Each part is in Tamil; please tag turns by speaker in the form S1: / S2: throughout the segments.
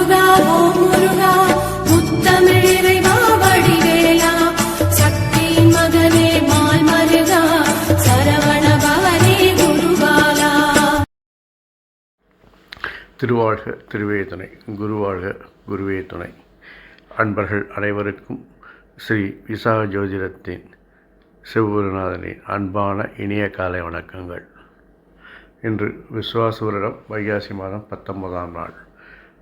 S1: முருகா ஓ முருகா முத்தமிழிறைவா வடிவேலா. சக்தியின் மகனே மால் மருகா சரவண பவனே குருபாலா.
S2: திருவாழ்க திருவேதனை குருவாழ்க குருவே துணை. அன்பர்கள் அனைவருக்கும் ஸ்ரீ விசாக ஜோதிடத்தின் சிவகுருநாதனின் அன்பான இனிய காலை வணக்கங்கள். இன்று விஸ்வாச வருடம் வைகாசி மாதம் பத்தொன்பதாம் நாள்.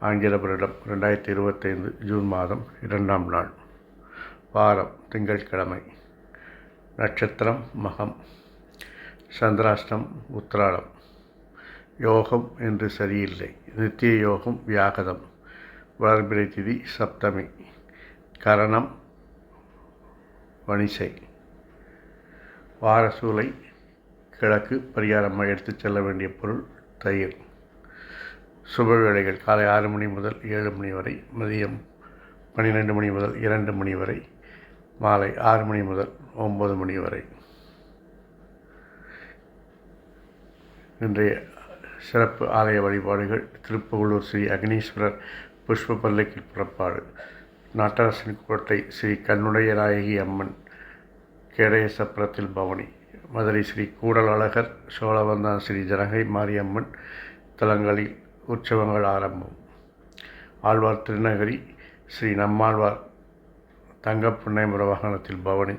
S2: ஆங்கில வருடம் ரெண்டாயிரத்தி இருபத்தைந்து ஜூன் மாதம் இரண்டாம் நாள். வாரம் திங்கட்கிழமை. நட்சத்திரம் மகம். சந்திராஷ்டம் உத்திராடம். யோகம் என்று சரியில்லை. நித்திய யோகம் வியாகதம். வளர்பிறை திதி சப்தமி. கரணம் வணிசை. வாரசூலை கிழக்கு பரிகாரமாக எடுத்துச் செல்ல வேண்டிய பொருள் தயிர். சுப வேளைகள் காலை ஆறு மணி முதல் ஏழு மணி வரை மதியம் பன்னிரெண்டு மணி முதல் இரண்டு மணி வரை மாலை ஆறு மணி முதல் ஒம்பது மணி வரை. இன்றைய சிறப்பு ஆலய வழிபாடுகள் திருப்புகலூர் ஸ்ரீ அக்னீஸ்வரர் புஷ்ப பல்லக்கில் புறப்பாடு. நாட்டரசன் கோட்டை ஸ்ரீ கண்ணுடைய நாயகி அம்மன் கேடயசப்புரத்தில் பவனி. மதுரை ஸ்ரீ கூடல் அழகர் சோழவந்தான் ஸ்ரீ ஜனகை மாரியம்மன் தலங்களில் உற்சவங்கள் ஆரம்பம். ஆழ்வார் திருநகரி ஸ்ரீ நம்மாழ்வார் தங்கப்புன்னைமுற வாகனத்தில் பவனி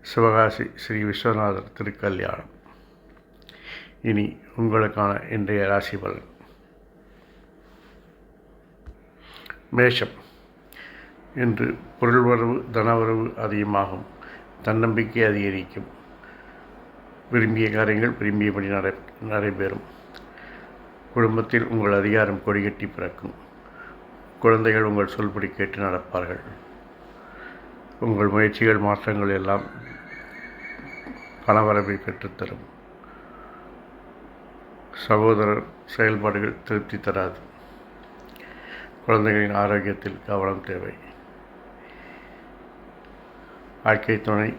S2: சிவகாசி ஸ்ரீ விஸ்வநாதர் திருக்கல்யாணம். இனி உங்களுக்கான இன்றைய ராசி பலன். மேஷம். இன்று பொருள் வரவு தனவரவு அதிகமாகும். தன்னம்பிக்கை அதிகரிக்கும். விரும்பிய காரியங்கள் விரும்பியபடி நடை நடைபெறும். குடும்பத்தில் உங்கள் அதிகாரம் கொடிகட்டி பிறக்கும். குழந்தைகள் உங்கள் சொல்படி கேட்டு நடப்பார்கள். உங்கள் முயற்சிகள் மாற்றங்கள் எல்லாம் பணவரவை பெற்றுத்தரும். சகோதரர் செயல்பாடுகள் திருப்தி தராது. குழந்தைகளின் ஆரோக்கியத்தில் கவனம் தேவை. வாழ்க்கை துணை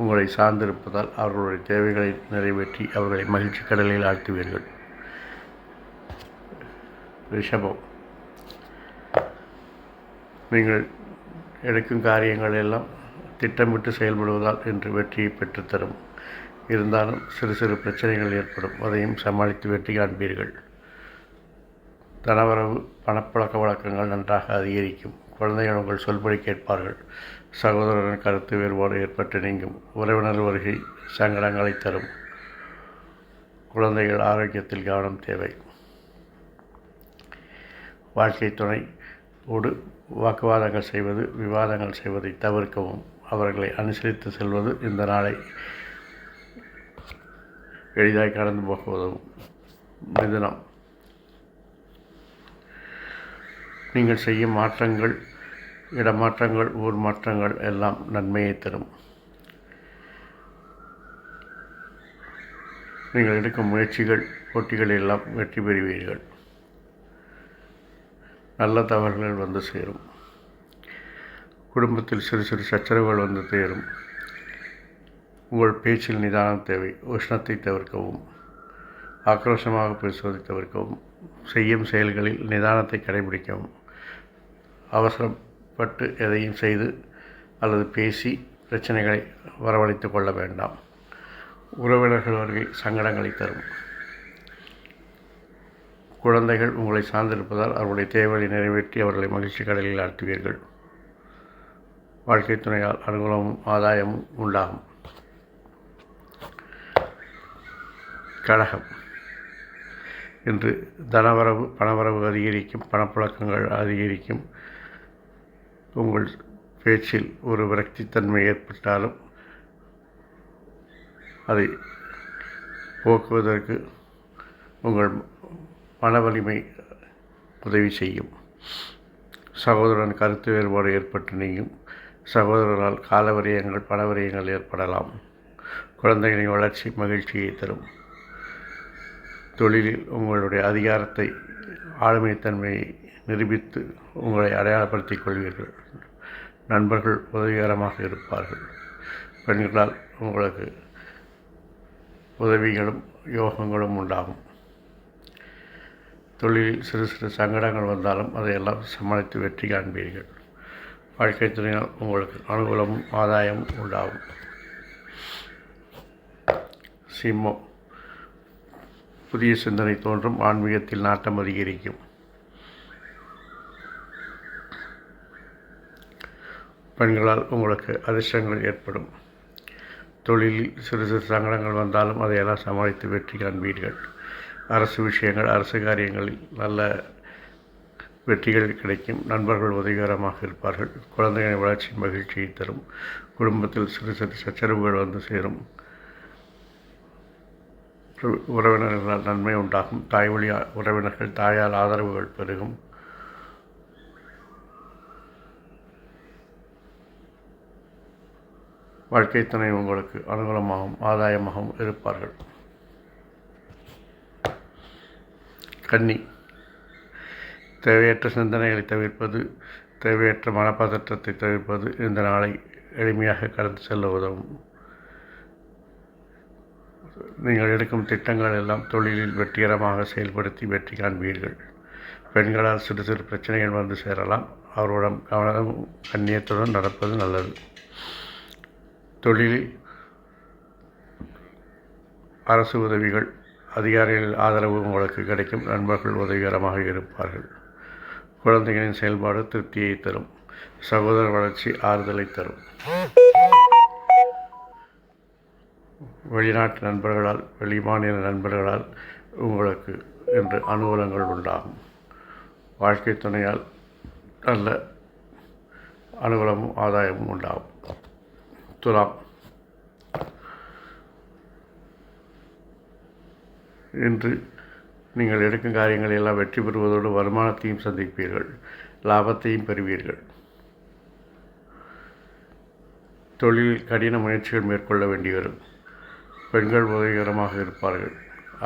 S2: உங்களை சார்ந்திருப்பதால் அவர்களுடைய தேவைகளை நிறைவேற்றி அவர்களை மகிழ்ச்சி கடலில் ஆழ்த்துவீர்கள். ரிஷபம் நீங்கள் எடுக்கும் காரியங்கள் எல்லாம் திட்டமிட்டு செயல்படுவதால் இன்று வெற்றியை பெற்றுத்தரும். இருந்தாலும் சிறு சிறு பிரச்சனைகள் ஏற்படும். அதையும் சமாளித்து வெற்றி காண்பீர்கள். தனவரவு பணப்பழக்க வழக்கங்கள் நன்றாக அதிகரிக்கும். குழந்தைகள் உங்கள் சொல்படி கேட்பார்கள். சகோதரரின் கருத்து வேறுபாடு ஏற்பட்டு நீங்கும். உறவினர் வருகை சங்கடங்களை தரும். குழந்தைகள் ஆரோக்கியத்தில் கவனம் தேவை. வாழ்க்கை துணை. ஓடு வாக்குவாதங்கள் செய்வது விவாதங்கள் செய்வதை தவிர்க்கவும். அவர்களை அனுசரித்து செல்வது இந்த நாளை எளிதாக கடந்து போக உதவும் மிதனம். நீங்கள் செய்யும் மாற்றங்கள் இடமாற்றங்கள் ஊர் மாற்றங்கள் எல்லாம் நன்மையை தரும். நீங்கள் எடுக்கும் முயற்சிகள் போட்டிகள் எல்லாம் வெற்றி பெறுவீர்கள். நல்ல தவறுகள் வந்து சேரும். குடும்பத்தில் சிறு சிறு சச்சரவுகள் வந்து சேரும் உங்கள் பேச்சில் நிதானம் தேவை உஷ்ணத்தை தவிர்க்கவும் ஆக்ரோஷமாக பேசுவதை தவிர்க்கவும் செய்யும் செயல்களில் நிதானத்தை கடைபிடிக்கவும் பட்டு எதையும் செய்து அல்லது பேசி பிரச்சனைகளை வரவழைத்து கொள்ள வேண்டாம். உறவினர்கள் வருகை சங்கடங்களை தரும். குழந்தைகள் உங்களை சார்ந்திருப்பதால் அவருடைய தேவைகளை நிறைவேற்றி அவர்களை மகிழ்ச்சி கடலில் ஆழ்த்துவீர்கள். வாழ்க்கை துணையால் அனுகூலமும் ஆதாயமும் உண்டாகும். கடகம் இன்று தனவரவு பணவரவு அதிகரிக்கும் பணப்புழக்கங்கள் அதிகரிக்கும் உங்கள் பேச்சில் ஒரு விரக்தித்தன்மை ஏற்பட்டாலும் அதை போக்குவதற்கு உங்கள் மன வலிமை உதவி செய்யும். சகோதரன் கருத்து வேறுபாடு ஏற்பட்டு நீங்கும். சகோதரரால் காலவரியங்கள் பணவரியங்கள் ஏற்படலாம். குழந்தைகளின் வளர்ச்சி மகிழ்ச்சியை தரும். தொழிலில் உங்களுடைய அதிகாரத்தை ஆளுமைத்தன்மையை நிரூபித்து உங்களை அடையாளப்படுத்திக் கொள்வீர்கள். நண்பர்கள் உதவிகரமாக இருப்பார்கள். பெண்களால் உங்களுக்கு உதவிகளும் யோகங்களும் உண்டாகும். தொழிலில் சிறு சிறு சங்கடங்கள் வந்தாலும் அதையெல்லாம் சமாளித்து வெற்றி காண்பீர்கள். வாழ்க்கை துணையால் உங்களுக்கு அனுகூலமும் ஆதாயமும் உண்டாகும். சிம்மம். புதிய சிந்தனை தோன்றும். ஆன்மீகத்தில் நாட்டம் அதிகரிக்கும். பெண்களால் உங்களுக்கு அதிர்ஷ்டங்கள் ஏற்படும். தொழிலில் சிறு சிறு சங்கடங்கள் வந்தாலும் அதையெல்லாம் சமாளித்து வெற்றி காண்பீர்கள். அரசு விஷயங்கள் அரசு காரியங்களில் நல்ல வெற்றிகள் கிடைக்கும். நண்பர்கள் உதவிகரமாக இருப்பார்கள். குழந்தைகளின் வளர்ச்சி மகிழ்ச்சியை தரும். குடும்பத்தில் சிறு சிறு சச்சரவுகள் வந்து சேரும். உறவினர்களால் நன்மை உண்டாகும். தாய் வழி உறவினர்கள் தாயால் ஆதரவுகள் பெருகும். வாழ்க்கை துணை உங்களுக்கு அனுகூலமாகவும் ஆதாயமாகவும் இருப்பார்கள். கன்னி. தேவையற்ற சிந்தனைகளை தவிர்ப்பது தேவையற்ற மனப்பதற்றத்தை தவிர்ப்பது இந்த நாளை எளிமையாக கடந்து செல்ல உதவும். நீங்கள் எடுக்கும் திட்டங்கள் எல்லாம் தொழிலில் வெற்றிகரமாக செயல்படுத்தி வெற்றி காண்பீர்கள். பெண்களால் சிறு சிறு பிரச்சனைகள் வந்து சேரலாம். அவர்களிடம் கவனம் கண்ணியத்துடன் நடப்பது நல்லது. தொழிலில் அரசு உதவிகள் அதிகாரிகள் ஆதரவு உங்களுக்கு கிடைக்கும். நண்பர்கள் உதவிகரமாக இருப்பார்கள். குழந்தைகளின் செயல்பாடு திருப்தியை தரும். சகோதர வளர்ச்சி ஆறுதலை தரும். வெளிநாட்டு நண்பர்களால் வெளிமாநில நண்பர்களால் உங்களுக்கு என்று அனுகூலங்கள் உண்டாகும். வாழ்க்கை துணையால் நல்ல அனுகூலமும் ஆதாயமும் உண்டாகும். துலாம் இன்று நீங்கள் எடுக்கும் காரியங்களை எல்லாம் வெற்றி பெறுவதோடு வருமானத்தையும் சந்திப்பீர்கள். லாபத்தையும் பெறுவீர்கள். தொழிலில் கடின முயற்சிகள் மேற்கொள்ள வேண்டி வரும் பெண்கள் உதவிகரமாக இருப்பார்கள்.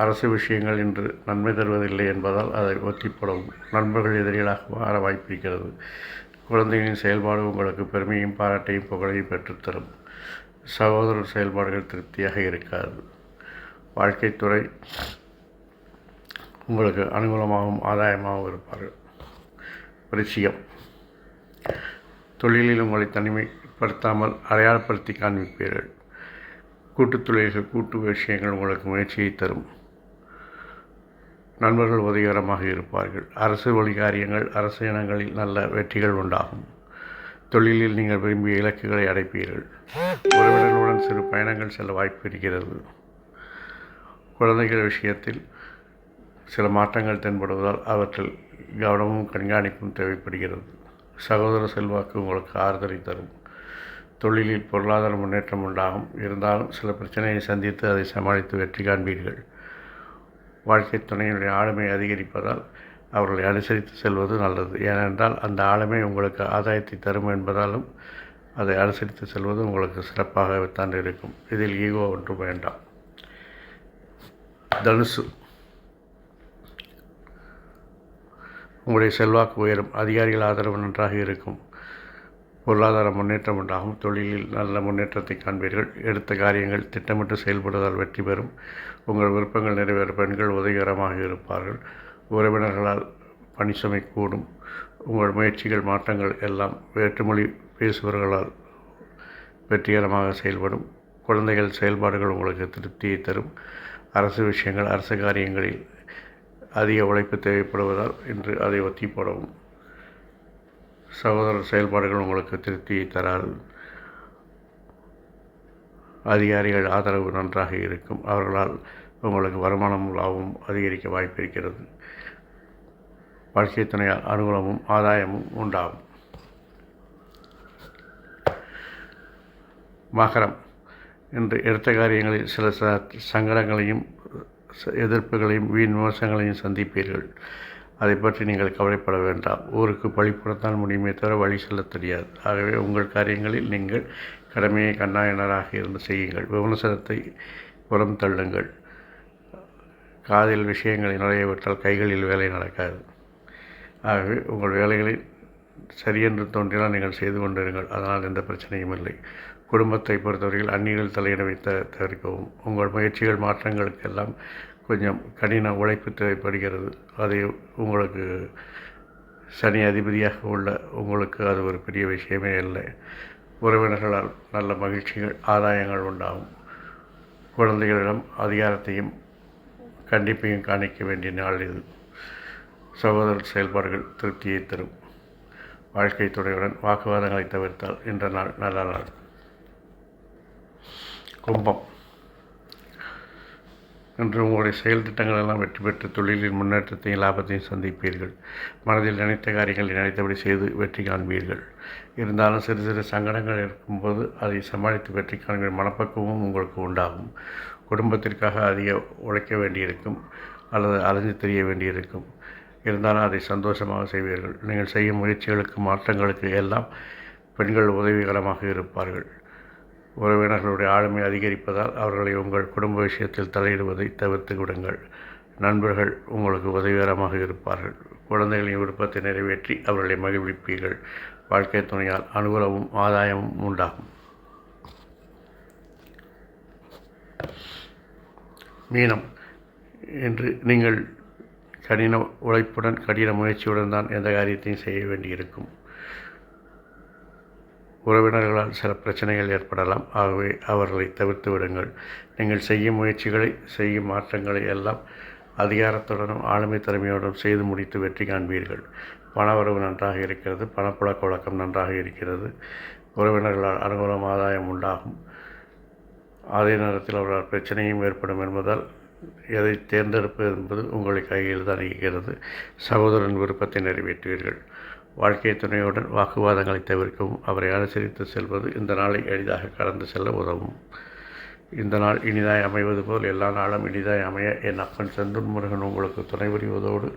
S2: அரசு விஷயங்கள் இன்று நன்மை தருவதில்லை என்பதால் அதை ஒத்திப்படவும். நண்பர்கள் எதிரிகளாக மாற வாய்ப்பிருக்கிறது குழந்தைகளின் செயல்பாடு உங்களுக்கு பெருமையும் பாராட்டையும் புகழையும் பெற்றுத்தரும். சகோதரர் செயல்பாடுகள் திருப்தியாக இருக்காது. வாழ்க்கைத்துறை உங்களுக்கு அனுகூலமாகவும் ஆதாயமாகவும் இருப்பார்கள். விருச்சிகம். தொழிலில் உங்களை தனிமைப்படுத்தாமல் அடையாளப்படுத்தி காண்பிப்பீர்கள். கூட்டுத் தொழில்கள் கூட்டு விஷயங்கள் உங்களுக்கு முயற்சியை தரும். நண்பர்கள் உதவிகரமாக இருப்பார்கள். அரசு வழி காரியங்கள் அரசு இனங்களில் நல்ல வெற்றிகள் உண்டாகும். தொழிலில் நீங்கள் விரும்பிய இலக்குகளை அடைப்பீர்கள். உறவினர்களுடன் சிறு பயணங்கள் செல்ல வாய்ப்பு இருக்கிறது. குழந்தைகள் விஷயத்தில் சில மாற்றங்கள் தென்படுவதால் அவற்றில் கவனமும் கண்காணிப்பும் தேவைப்படுகிறது. சகோதர செல்வாக்கு உங்களுக்கு ஆறுதலை தரும். தொழிலில் பொருளாதார முன்னேற்றம் உண்டாகும். இருந்தாலும் சில பிரச்சனையை சந்தித்து அதை சமாளித்து வெற்றி காண்பீர்கள். வாழ்க்கை துணையினுடைய ஆளுமை அதிகரிப்பதால் அவர்களை அனுசரித்து செல்வது நல்லது. ஏனென்றால் அந்த ஆளுமை உங்களுக்கு ஆதாயத்தை தரும் என்பதாலும் அதை அனுசரித்து செல்வது உங்களுக்கு சிறப்பாகத்தான் இருக்கும். இதில் ஈகோ ஒன்றும் வேண்டாம். தனுசு. உங்களுடைய செல்வாக்கு உயரும். அதிகாரிகள் ஆதரவு நன்றாக இருக்கும். பொருளாதார முன்னேற்றம் உண்டாகும். தொழிலில் நல்ல முன்னேற்றத்தை காண்பீர்கள். எடுத்த காரியங்கள் திட்டமிட்டு செயல்படுவதால் வெற்றி பெறும். உங்கள் விருப்பங்கள் நிறைவேற பெண்கள் உதவிகரமாக இருப்பார்கள். உறவினர்களால் பணி சுமை கூடும் உங்கள் முயற்சிகள் மாற்றங்கள் எல்லாம் வேற்றுமொழி பேசுபவர்களால் வெற்றிகரமாக செயல்படும். குழந்தைகள் செயல்பாடுகள் உங்களுக்கு திருப்தியை தரும். அரசு விஷயங்கள் அரசு காரியங்களில் அதிக உழைப்பு தேவைப்படுவதால் இன்று அதை ஒத்தி போடவும். சகோதரர் செயல்பாடுகள் உங்களுக்கு திருப்தியை தராது. அதிகாரிகள் ஆதரவு நன்றாக இருக்கும். அவர்களால் உங்களுக்கு வருமானம் லாபமும் அதிகரிக்க வாய்ப்பு இருக்கிறது. வாழ்க்கை துணையால் அனுகூலமும் ஆதாயமும் உண்டாகும். மகரம். என்று எடுத்த காரியங்களில் சில ச சங்கடங்களையும் எதிர்ப்புகளையும் வீண் விமர்சனங்களையும் சந்திப்பீர்கள். அதை பற்றி நீங்கள் கவலைப்பட வேண்டாம். ஊருக்கு பழிப்புறத்தான் முடியுமே தவிர வழி செல்ல தெரியாது. ஆகவே உங்கள் காரியங்களில் நீங்கள் கடமையை கண்ணாயனராக இருந்து செய்யுங்கள். விமர்சனத்தை புறம் தள்ளுங்கள். காதில் விஷயங்களை நுழைய விட்டால் கைகளில் வேலை நடக்காது. ஆகவே உங்கள் வேலைகளை சரியென்று தோன்றினால் நீங்கள் செய்து கொண்டிருங்கள். அதனால் எந்த பிரச்சனையும் இல்லை. குடும்பத்தை பொறுத்தவரையில் அந்நியர்கள் தலையிட வைத்த தவிர்க்கவும். உங்கள் முயற்சிகள் மாற்றங்களுக்கெல்லாம் கொஞ்சம் கடின உழைப்பு தேவைப்படுகிறது. அதை உங்களுக்கு சனி அதிபதியாக உள்ள உங்களுக்கு அது ஒரு பெரிய விஷயமே இல்லை உறவினர்களால் நல்ல மகிழ்ச்சிகள் ஆதாயங்கள் உண்டாகும். குழந்தைகளிடம் அதிகாரத்தையும் கண்டிப்பையும் காணிக்க வேண்டிய நாள் இது. சகோதர செயல்பாடுகள் திருப்தியை தரும். வாழ்க்கை துறையுடன் வாக்குவாதங்களை தவிர்த்தால் இன்ற நாள் நல்ல நாள். கும்பம். இன்று உங்களுடைய செயல் திட்டங்கள் எல்லாம் வெற்றி பெற்று தொழிலின் முன்னேற்றத்தையும் லாபத்தையும் சந்திப்பீர்கள். மனதில் நினைத்த காரியங்களை நினைத்தபடி செய்து வெற்றி காண்பீர்கள். இருந்தாலும் சிறு சிறு சங்கடங்கள் இருக்கும்போது அதை சமாளித்து வெற்றி காண்கிற மனப்பக்குவமும் உங்களுக்கு உண்டாகும். குடும்பத்திற்காக அதிக உழைக்க வேண்டியிருக்கும் அல்லது அலைஞ்சு தெரிய வேண்டியிருக்கும். இருந்தாலும் அதை சந்தோஷமாக செய்வீர்கள். நீங்கள் செய்யும் முயற்சிகளுக்கு மாற்றங்களுக்கு எல்லாம் பெண்கள் உதவிகரமாக இருப்பார்கள். உறவினர்களுடைய ஆளுமை அதிகரிப்பதால் அவர்களை உங்கள் குடும்ப விஷயத்தில் தலையிடுவதை தவிர்த்து விடுங்கள். நண்பர்கள் உங்களுக்கு உதவிகரமாக இருப்பார்கள். குழந்தைகளின் விருப்பத்தை நிறைவேற்றி அவர்களை மகிழ்விப்பீர்கள். வாழ்க்கை துணையால் அனுகூலமும் ஆதாயமும் உண்டாகும். மீனம் என்று நீங்கள் கடின உழைப்புடன் கடின முயற்சியுடன் தான் எந்த காரியத்தையும் செய்ய வேண்டியிருக்கும். உறவினர்களால் சில பிரச்சனைகள் ஏற்படலாம். ஆகவே அவர்களை தவிர்த்து விடுங்கள். நீங்கள் செய்யும் முயற்சிகளை செய்யும் மாற்றங்களை எல்லாம் அதிகாரத்துடனும் ஆளுமை திறமையோடும் செய்து முடித்து வெற்றி காண்பீர்கள். பணவரவு நன்றாக இருக்கிறது. பணப்புழக்க வழக்கம் நன்றாக இருக்கிறது. உறவினர்களால் அனுகூலம் ஆதாயம் உண்டாகும். அதே நேரத்தில் அவர்களால் பிரச்சனையும் ஏற்படும் என்பதால் எதை தேர்ந்தெடுப்பது என்பது உங்களை கையில் தான் இருக்கிறது. சகோதரன் விருப்பத்தை நிறைவேற்றுவீர்கள். வாழ்க்கை துணையுடன் வாக்குவாதங்களை தவிர்க்கவும் அவரை அனுசரித்து செல்வது இந்த நாளை எளிதாக கடந்து செல்ல உதவும். இந்த நாள் இனிதாய் அமைவது போல் எல்லா நாளும் இனிதாய் அமைய என் அப்பன் செந்தூர் முருகன் உங்களுக்கு துணை புரிவதோடு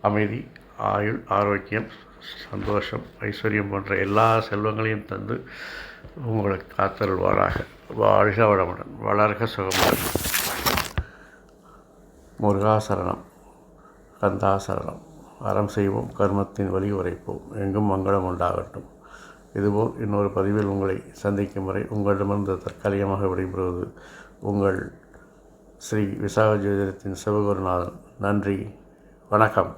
S2: அமைதி ஆயுள் ஆரோக்கியம் சந்தோஷம் ஐஸ்வர்யம் போன்ற எல்லா செல்வங்களையும் தந்து உங்களுக்கு காத்தருள்வாராக. வாழ்க வளமுடன். வளர்க சுகமுடன். முருகாசரணம். கந்தாசரணம். அறம் செய்வோம் கர்மத்தின் வழி உரைப்போம். எங்கும் மங்களம் உண்டாகட்டும். இதுபோல் இன்னொரு பதிவில் உங்களை சந்திக்கும் வரை உங்களிடமிருந்து தற்காலிகமாக விடைபெறுவது உங்கள் ஸ்ரீ விசாக ஜோதிடத்தின் சிவகுருநாதன். நன்றி. வணக்கம்.